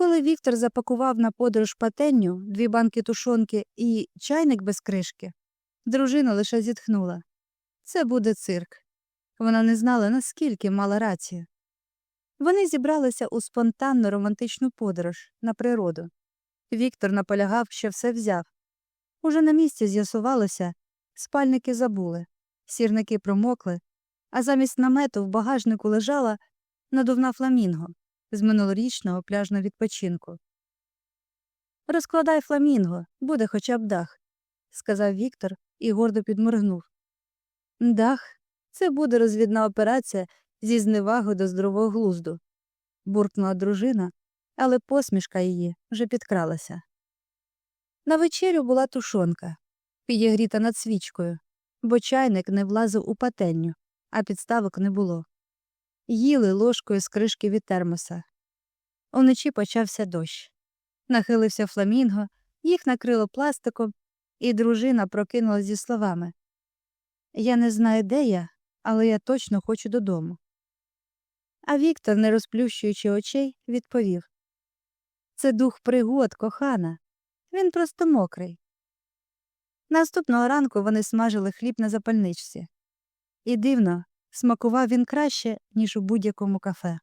Коли Віктор запакував на подорож патенню, дві банки тушонки і чайник без кришки, дружина лише зітхнула. Це буде цирк. Вона не знала, наскільки мала рацію. Вони зібралися у спонтанну романтичну подорож на природу. Віктор наполягав, що все взяв. Уже на місці з'ясувалося, спальники забули, сірники промокли, а замість намету в багажнику лежала надувна фламінго з минулорічного пляжного відпочинку. Розкладай фламінго, буде хоча б дах, сказав Віктор і гордо підморгнув. Дах це буде розвідна операція зі зневагою до здорового глузду, буркнула дружина, але посмішка її вже підкралася. На вечерю була тушонка, підігріта над свічкою, бо чайник не влазив у патенню, а підставок не було. Їли ложкою з кришки від термоса. Уночі почався дощ. Нахилився фламінго, їх накрило пластиком, і дружина прокинула зі словами Я не знаю, де я, але я точно хочу додому. А Віктор, не розплющуючи очей, відповів Це дух пригод, кохана. Він просто мокрий. Наступного ранку вони смажили хліб на запальничці. І дивно, смакував він краще, ніж у будь-якому кафе.